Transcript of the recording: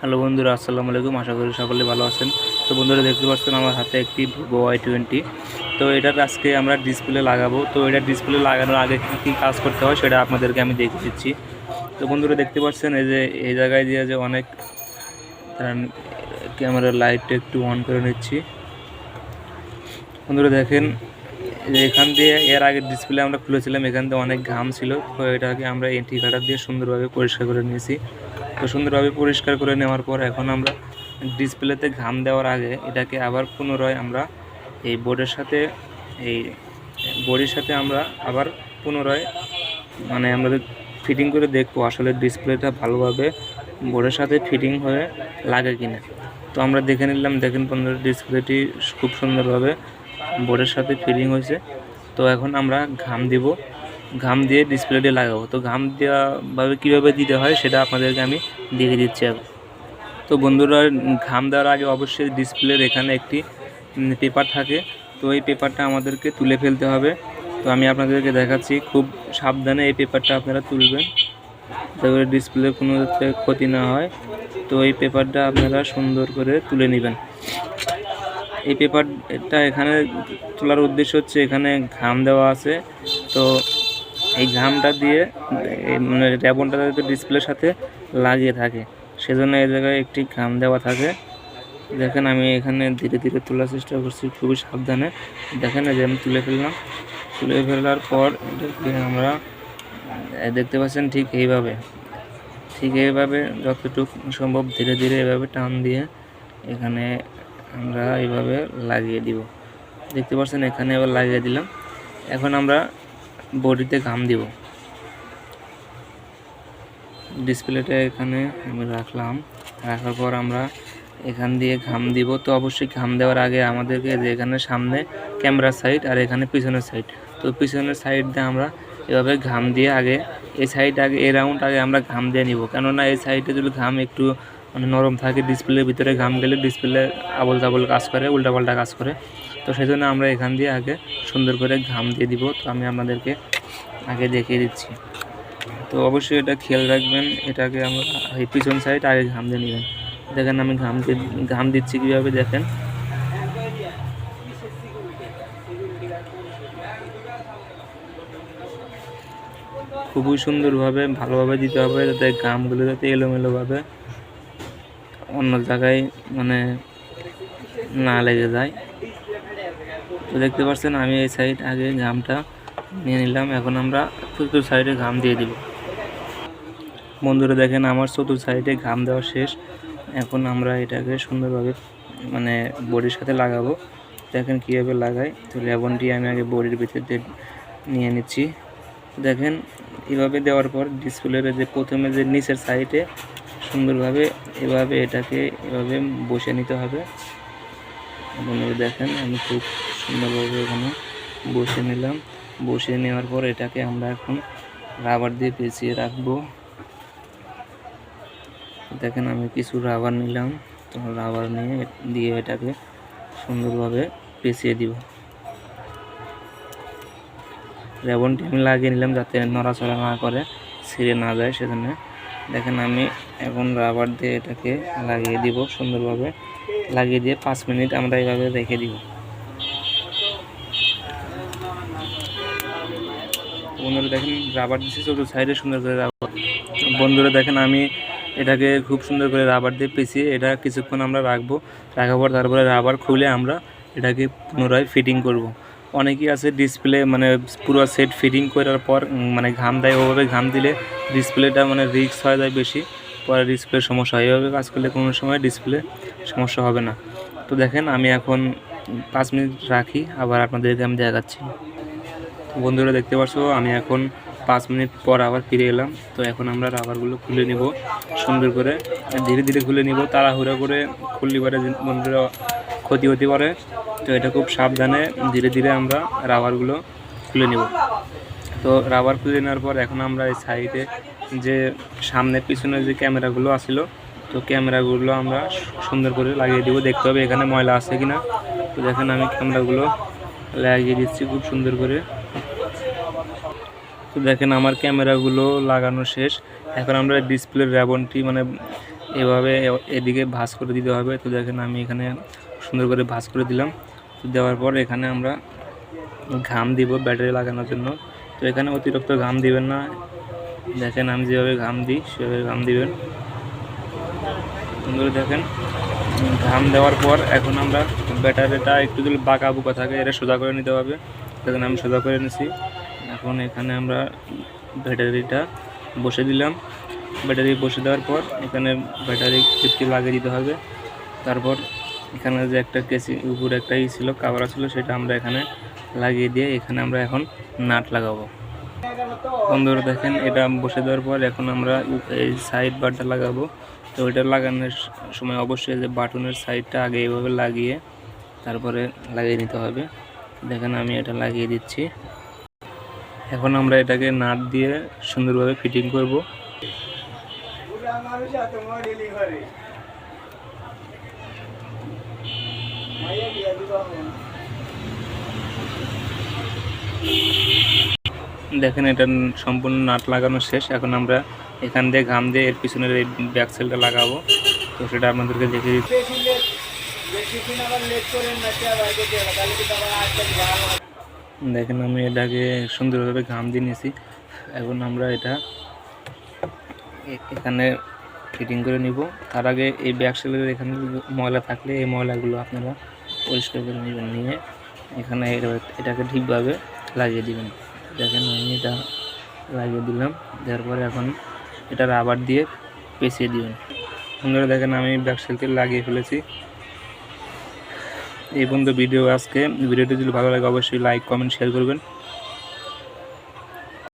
Hello বন্ধুরা, আসসালামু আলাইকুম। আশা করি সকলে ভালো আছেন। তো বন্ধুরা, দেখতে পাচ্ছেন আমার হাতে একটি ভিভো ওয়াই টোয়েন্টি তো এটার আজকে আমরা ডিসপ্লে লাগাবো। তো এটা ডিসপ্লে লাগানোর আগে কী কী কাজ করতে হয় সেটা আপনাদেরকে আমি দেখে দিচ্ছি। তো বন্ধুরা, দেখতে পাচ্ছেন এই যে, এই জায়গায় দিয়ে যে অনেক ক্যামেরার লাইটটা একটু অন করে নিচ্ছি। বন্ধুরা, দেখেন এখান দিয়ে এর আগে ডিসপ্লে আমরা খুলেছিলাম, এখান দিয়ে অনেক ঘাম ছিল। তো এটাকে আমরা এন্টি কাটার দিয়ে সুন্দরভাবে পরিষ্কার করে নিয়েছি। তো সুন্দরভাবে পরিষ্কার করে নেওয়ার পর এখন আমরা ডিসপ্লেতে ঘাম দেওয়ার আগে এটাকে আবার পুনরায় আমরা এই বোর্ডের সাথে, এই বোর্ডের সাথে আমরা আবার পুনরায় মানে আমরা ফিটিং করে দেখব আসলে ডিসপ্লেটা ভালোভাবে বোর্ডের সাথে ফিটিং হয়ে লাগে কিনা তো আমরা দেখে নিলাম, দেখেন পনেরো ডিসপ্লেটি খুব সুন্দরভাবে বোর্ডের সাথে ফিটিং হয়েছে। তো এখন আমরা ঘাম দিব ঘাম দিয়ে ডিসপ্লেটি লাগাবো। তো ঘাম দেওয়াভাবে কীভাবে দিতে হয় সেটা আপনাদেরকে আমি দেখিয়ে দিচ্ছি তো বন্ধুরা, ঘাম দেওয়ার আগে অবশ্যই ডিসপ্লের এখানে একটি পেপার থাকে। তো এই পেপারটা আমাদেরকে তুলে ফেলতে হবে। তো আমি আপনাদেরকে দেখাচ্ছি, খুব সাবধানে এই পেপারটা আপনারা তুলবেন। যাতে ডিসপ্লে কোনো ক্ষতি না হয়। তো এই পেপারটা আপনারা সুন্দর করে তুলে নেবেন। এই পেপারটা এখানে তোলার উদ্দেশ্য হচ্ছে এখানে ঘাম দেওয়া আছে। তো এই ঘামটা দিয়ে মানে র্যাবনটা যাতে ডিসপ্লের সাথে লাগিয়ে থাকে। সেজন্য এই জায়গায় একটি ঘাম দেওয়া থাকে। দেখেন আমি এখানে ধীরে ধীরে তোলার চেষ্টা করছি, খুবই সাবধানে। দেখেন যে আমি তুলে ফেললাম। তুলে ফেলার পর আমরা দেখতে পাচ্ছেন ঠিক এইভাবে। ঠিক এইভাবে যতটুকু সম্ভব ধীরে ধীরে এভাবে টান দিয়ে এখানে আমরা এইভাবে লাগিয়ে দিব। দেখতে পাচ্ছেন এখানে এবার লাগিয়ে দিলাম। এখন আমরা বডিতে ঘাম দিব। ডিসপ্লেটা এখানে আমি রাখলাম। রাখার পর আমরা এখান দিয়ে ঘাম দিব। তো অবশ্যই ঘাম দেওয়ার আগে আমাদেরকে যে এখানে সামনে ক্যামেরার সাইড আর এখানে পিছনের সাইড তো পিছনের সাইড দিয়ে আমরা এভাবে ঘাম দিয়ে আগে, এই সাইড আগে, এই রাউন্ড আগে আমরা ঘাম দিয়ে নিব। কেননা এই সাইডে যদি ঘাম একটু মানে নরম থাকে ডিসপ্লের ভিতরে ঘাম গেলে ডিসপ্লে আবল তাবল কাজ করে, উল্টাপাল্টা কাজ করে। তো সেই জন্য আমরা এখান দিয়ে আগে সুন্দর করে ঘাম দিয়ে দিব। তো আমি আপনাদেরকে আগে দেখিয়ে দিচ্ছি। তো অবশ্যই এটা খেয়াল রাখবেন, এটাকে আমরা পিছন সাইড আগে ঘাম দিয়ে নেবেন। দেখেন আমি ঘাম ঘাম দিচ্ছি কীভাবে দেখেন। খুবই সুন্দরভাবে, ভালোভাবে দিতে হবে যাতে ঘামগুলো যাতে এলোমেলোভাবে অন্য জায়গায় মানে না লেগে যায়। তো দেখতে পাচ্ছেন, আমি এই সাইড আগে ঘামটা নিয়ে নিলাম। এখন আমরা চতুর্থ সাইডে ঘাম দিয়ে দিব। বন্ধুরা দেখেন, আমার চতুর্থ সাইডে ঘাম দেওয়া শেষ। এখন আমরা এটাকে সুন্দরভাবে মানে বডির সাথে লাগাবো। দেখেন কীভাবে লাগাই। তো লেবনটি আমি আগে বডির ভিতর দিয়ে নিয়ে নিচ্ছি। দেখেন, এভাবে দেওয়ার পর ডিসপ্লের যে প্রথমে যে নিচের সাইডে সুন্দরভাবে এভাবে এটাকে এভাবে বসে নিতে হবে। বন্ধুরা দেখেন, আমি খুব সুন্দরভাবে এখানে বসে নিলাম। বসে নেওয়ার পর এটাকে আমরা এখন রাবার দিয়ে পেঁচিয়ে রাখব। দেখেন আমি কিছু রাবার নিলাম। তো রাবার নিয়ে দিয়ে এটাকে সুন্দরভাবে পেঁচিয়ে দিব। রেবনটি আমি লাগিয়ে নিলাম যাতে নড়াচড়া না করে, ছিঁড়ে না যায় সেজন্য। দেখেন আমি এখন রাবার দিয়ে এটাকে লাগিয়ে দিব সুন্দরভাবে। লাগিয়ে দিয়ে পাঁচ মিনিট আমরা এইভাবে রেখে দিব। বন্ধুরা দেখেন রাবার দিচ্ছি চতুর্থ সাইডে সুন্দর করে রাবার বন্ধুরা দেখেন, আমি এটাকে খুব সুন্দর করে রাবার দিয়ে পেঁচিয়ে এটা কিছুক্ষণ আমরা রাখব। রাখার পর তারপরে রাবার খুলে আমরা এটাকে পুনরায় ফিটিং করব। অনেকেই আছে ডিসপ্লে মানে পুরো সেট ফিটিং করার পর মানে ঘাম দেয়, ওভাবে ঘাম দিলে ডিসপ্লেটা মানে রিক্স হয়ে যায় বেশি। পরে ডিসপ্লের সমস্যা হয়। এভাবে কাজ করলে কোনো সময় ডিসপ্লে সমস্যা হবে না। তো দেখেন, আমি এখন পাঁচ মিনিট রাখি, আবার আপনাদেরকে আমি দেখাচ্ছি। বন্ধুরা দেখতে পাচ্ছ আমি এখন পাঁচ মিনিট পর আবার ফিরে এলাম। তো এখন আমরা রাবারগুলো খুলে নিব, সুন্দর করে ধীরে ধীরে খুলে নিব, তাড়াহুড়া করে খুললে পারে বন্ধুরা ক্ষতি হতে পারে। তো এটা খুব সাবধানে ধীরে ধীরে আমরা রাবারগুলো খুলে নিব। তো রাবার খুলে নেওয়ার পর এখন আমরা এই সাইডে যে সামনে পিছনে যে ক্যামেরাগুলো আসিল, তো ক্যামেরাগুলো আমরা সুন্দর করে লাগিয়ে দিব। দেখতে হবে এখানে ময়লা আছে কিনা। তো দেখেন আমি ক্যামেরাগুলো লাগিয়ে দিচ্ছি খুব সুন্দর করে। তো দেখেন আমার ক্যামেরাগুলো লাগানো শেষ। এখন আমরা ডিসপ্লের র্যাবনটি মানে এভাবে এদিকে ভাঁজ করে দিতে হবে। তো দেখেন আমি এখানে সুন্দর করে ভাঁজ করে দিলাম। তো দেওয়ার পর এখানে আমরা ঘাম দিব ব্যাটারি লাগানোর জন্য। তো এখানে অতিরিক্ত ঘাম দিবেন না। দেখেন আমি যেভাবে ঘাম দিই, সেভাবে ঘাম দিবেন। সুন্দর দেখেন। ঘাম দেওয়ার পর এখন আমরা ব্যাটারিটা একটু যদি বাঁকা বুকা থাকে, এটা সোজা করে নিতে হবে। দেখেন আমি সোজা করে নিছি এখন এখানে আমরা ব্যাটারিটা বসে দিলাম। ব্যাটারি বসে দেওয়ার পর এখানে ব্যাটারি ক্লিপটি লাগিয়ে দিতে হবে। তারপর এখানে যে একটা কেসি, উপরে একটা ই ছিল কাভার ছিল, সেটা আমরা এখানে লাগিয়ে দিয়ে এখানে আমরা এখন নাট লাগাবো। বন্ধুরা দেখেন, এটা বসে দেওয়ার পর এখন আমরা এই সাইড বারটা লাগাবো। তো ওইটা লাগানোর সময় অবশ্যই যে বাটনের সাইডটা আগে এইভাবে লাগিয়ে তারপরে লাগিয়ে নিতে হবে। দেখেন আমি এটা লাগিয়ে দিচ্ছি। এখন আমরা এটাকে নাট দিয়ে সুন্দরভাবে ফিটিং করব। দেখেন এটা সম্পূর্ণ নাট লাগানো শেষ। এখন আমরা এখান দিয়ে ঘাম দিয়ে এর পিছনের এই ব্যাক সেলটা লাগাবো। তো সেটা আপনাদেরকে দেখে দিচ্ছি। দেখেন আমি এটাকে সুন্দরভাবে ঘাম দিয়ে নিয়েছি। এখন আমরা এটা এখানে ফিটিং করে নিব। তার আগে এই ব্যাক সেলের এখানে ময়লা থাকলে এই ময়লাগুলো আপনারা পরিষ্কার করে নেবেন। নিয়ে এখানে এটাকে ঠিকভাবে লাগিয়ে দিবেন। দেখেন আমি এটা লাগিয়ে দিলাম। দেওয়ার পরে এখন এটা রাবার দিয়ে পেঁচিয়ে দিবেন। সুন্দর দেখেন আমি ব্যাক সেলকে লাগিয়ে ফেলেছি। এই পর্যন্ত ভিডিও আজকে। ভিডিওটি যদি ভালো লাগে অবশ্যই লাইক কমেন্ট শেয়ার করবেন।